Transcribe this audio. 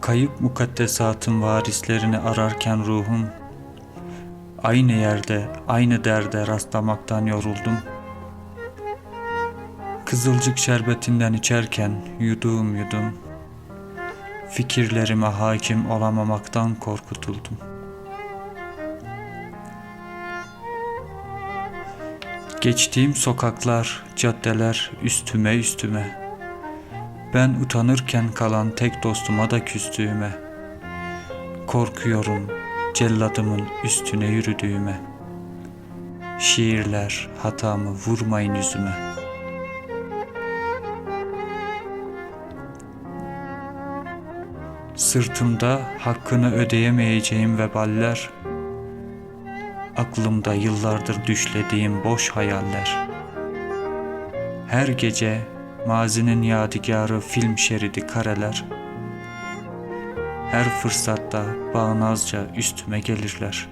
Kayıp mukaddesatın varislerini ararken ruhum Aynı yerde, aynı derde rastlamaktan yoruldum. Kızılcık şerbetinden içerken yudum yudum Fikirlerime hakim olamamaktan korkutuldum. Geçtiğim sokaklar, caddeler üstüme üstüme. Ben utanırken kalan tek dostuma da küstüğüme. Korkuyorum celladımın üstüne yürüdüğüme. Şiirler hatamı vurmayın yüzüme Sırtımda hakkını ödeyemeyeceğim veballer. Aklımda yıllardır düşlediğim boş hayaller. Her gece mazinin yadigarı film şeridi kareler. Her fırsatta bağnazca üstüme gelirler